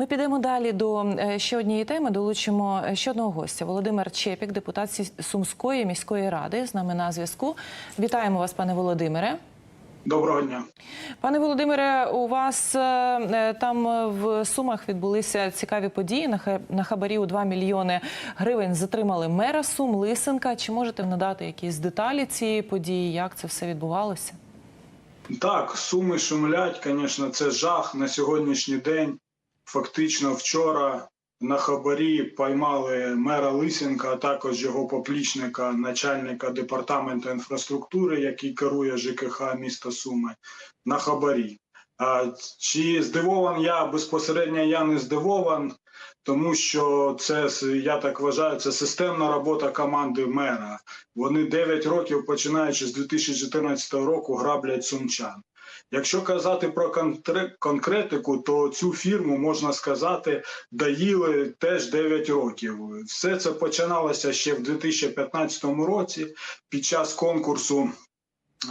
Ми підемо далі до е, ще однієї теми. Долучимо е, ще одного гостя. Володимир Чепік, депутат Сумської міської ради, з нами на зв'язку. Вітаємо вас, пане Володимире. Доброго дня. Пане Володимире, у вас е, там в Сумах відбулися цікаві події. На хабарі у 2 мільйони гривень затримали мера Сум Лисенка. Чи можете надати якісь деталі цієї події? Як це все відбувалося? Так, суми шумлять, звісно, це жах на сьогоднішній день. Фактично, вчора на хабарі поймали мера Лисенка, а також його поплічника, начальника департаменту інфраструктури, який керує ЖКХ міста Суми, на хабарі. А, чи здивований я безпосередньо я не здивований, тому що це я так вважаю, це системна робота команди мера. Вони 9 років, починаючи з 2014 року, граблять сумчан. Якщо казати про конкретику, то цю фірму можна сказати доїли теж 9 років. Все це починалося ще в 2015 році під час конкурсу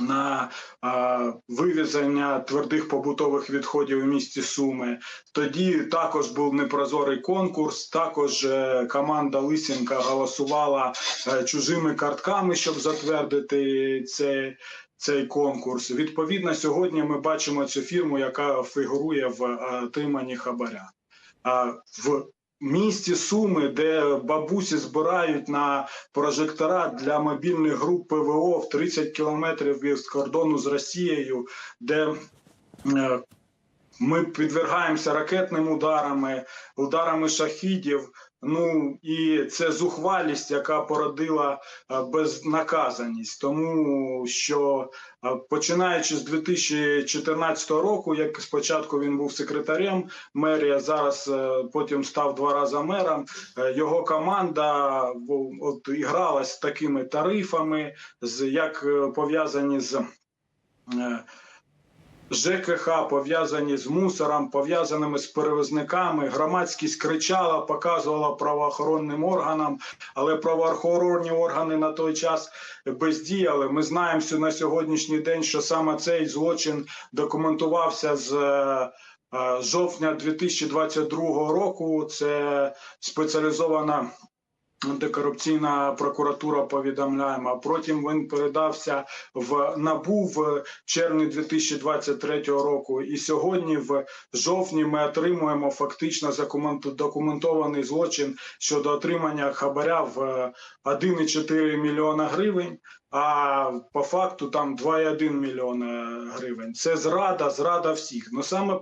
на а, вивезення твердих побутових відходів у місті Суми. Тоді також був непрозорий конкурс. Також е, команда Лисенка голосувала е, чужими картками, щоб затвердити цей, цей конкурс. Відповідно, сьогодні ми бачимо цю фірму, яка фігурує в е, отриманні хабаря. А, в місті Суми, де бабусі збирають на прожектора для мобільних груп ПВО в 30 кілометрів від кордону з Росією, де е, ми підвергаємося ракетним ударами, ударами шахідів. Ну і це зухвалість, яка породила е, безнаказаність, тому що е, починаючи з 2014 року, як спочатку він був секретарем мерії, а зараз е, потім став два рази мером. Його команда от ігралась такими тарифами, з як пов'язані з. ЖКХ пов'язані з мусором, пов'язаними з перевізниками. Громадськість кричала, показувала правоохоронним органам, але правоохоронні органи на той час бездіяли. Ми знаємо що на сьогоднішній день, що саме цей злочин документувався з е, е, жовтня 2022 року. Це спеціалізована. Антикорупційна прокуратура повідомляємо. Потім він передався в набу в червні 2023 року. І сьогодні, в жовтні, ми отримуємо фактично документований злочин щодо отримання хабаря в е, 1,4 мільйона гривень. А по факту там 2,1 мільйона гривень. Це зрада, зрада всіх. Ну саме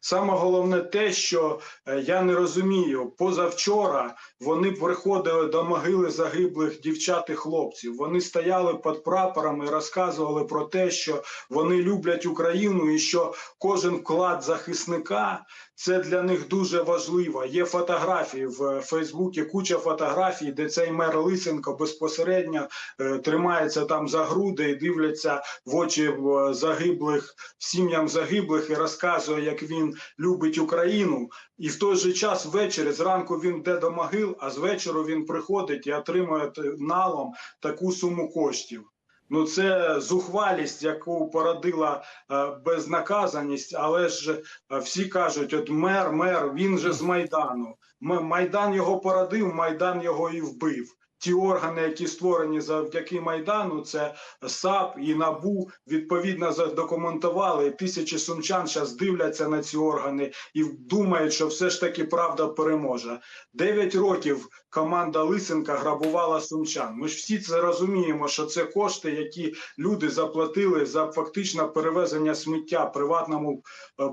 саме головне те, що е, я не розумію. Позавчора вони приходили до могили загиблих дівчат і хлопців. Вони стояли під прапорами і розказували про те, що вони люблять Україну і що кожен вклад захисника це для них дуже важливо. Є фотографії в Фейсбуці, куча фотографій, де цей мер Лисенко безпосередньо е, тримається там за груди і дивляться в очі е, загиблих сім'ям загиблих і розказує, як він любить Україну. І в той же час ввечері зранку він йде до могил, а з вечора він приходить і отримує налом таку суму коштів. Ну це зухвалість, яку породила е, безнаказаність, але ж е, всі кажуть: от мер, мер, він же з Майдану. Майдан його породив, Майдан його і вбив. Ті органи, які створені завдяки Майдану, це САП і НАБУ, відповідно задокументували. Тисячі сумчан зараз дивляться на ці органи і думають, що все ж таки правда переможе. Дев'ять років команда Лисенка грабувала сумчан. Ми ж всі це розуміємо, що це кошти, які люди заплатили за фактично перевезення сміття приватному е,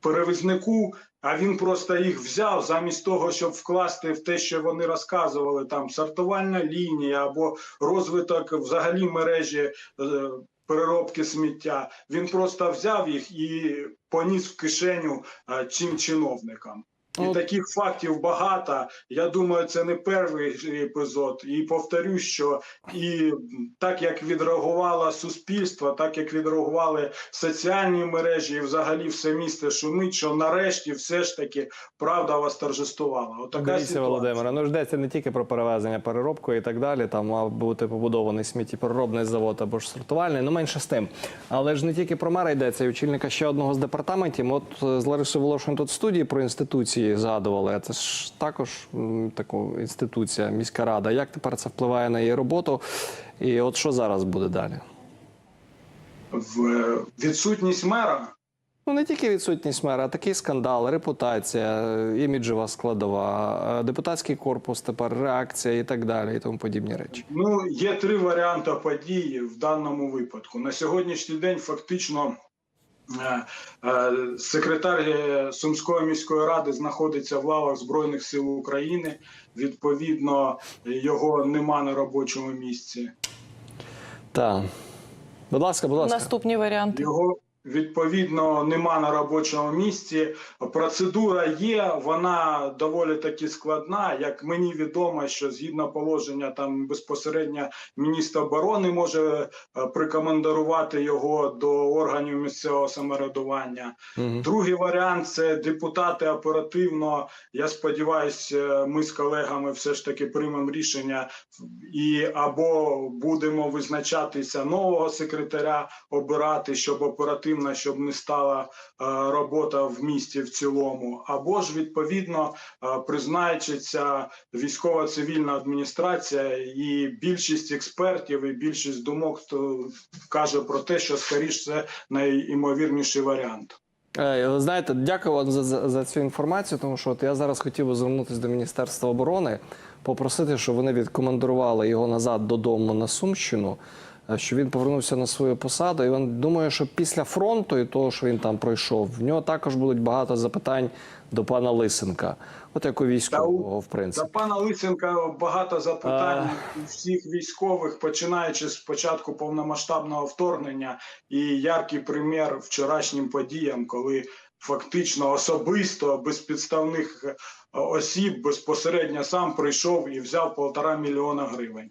перевізнику. А він просто їх взяв замість того, щоб вкласти в те, що вони розказували, там сортувальна лінія або розвиток взагалі мережі е, переробки сміття. Він просто взяв їх і поніс в кишеню е, цим чиновникам. І Ну, таких фактів багато. Я думаю, це не перший епізод. І повторю, що і так як відреагувало суспільство, так як відреагували соціальні мережі, і взагалі все місто шумить, що нарешті все ж таки правда восторжествувала. Отака Дивіться, ситуація. Володимире, ну йдеться не тільки про перевезення, переробку і так далі. Там мав бути побудований сміттєпереробний завод або ж сортувальний, ну менше з тим. Але ж не тільки про мера йдеться, і очільника ще одного з департаментів. От е, з Ларисою Волошин тут в студії про інституції згадували. Це ж також м, таку інституція, міська рада. Як тепер це впливає на її роботу? І от що зараз буде далі? В відсутність мера Ну не тільки відсутність мера, а такий скандал, репутація, іміджева складова, е, депутатський корпус, тепер реакція і так далі, і тому подібні речі. Ну, є три варіанти події в даному випадку. На сьогоднішній день фактично секретар е, Сумської міської ради знаходиться в лавах Збройних сил України. Відповідно, його нема на робочому місці. Так. Будь ласка, будь ласка. Наступні варіанти. Його відповідно нема на робочому місці. Процедура є, вона доволі таки складна. Як мені відомо, що згідно положення там безпосередньо міністр оборони може е, прикомандирувати його до органів місцевого самоврядування. Мгм. Другий варіант це депутати оперативно. Я сподіваюся, ми з колегами все ж таки приймемо рішення і або будемо визначатися нового секретаря, обирати, щоб оперативно, щоб не стала е, робота в місті в цілому, або ж відповідно е, призначиться військово-цивільна адміністрація, і більшість експертів і більшість думок каже про те, що скоріш це найімовірніший варіант. Е, знаєте, дякую вам за, за, за цю інформацію, тому що от я зараз хотів би звернутися до Міністерства оборони, попросити, щоб вони відкомандирували його назад додому на Сумщину, е, щоб він повернувся на свою посаду. І він думаю, що після фронту і того, що він там пройшов, в нього також будуть багато запитань до пана Лисенка, от як у військового, в принципі. пана Лисенка багато запитань у всіх військових, починаючи з початку повномасштабного вторгнення, і яркий примір вчорашнім подіям, коли фактично особисто без підставних е, осіб безпосередньо сам прийшов і взяв полтора мільйона гривень.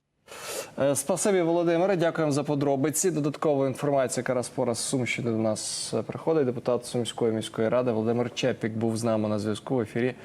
Е, Спасибі, Володимире. Дякуємо за подробиці. Додаткова інформація, яка розпора з Сумщини до нас е, приходить. Депутат Сумської міської ради Володимир Чепік був з нами на зв'язку в ефірі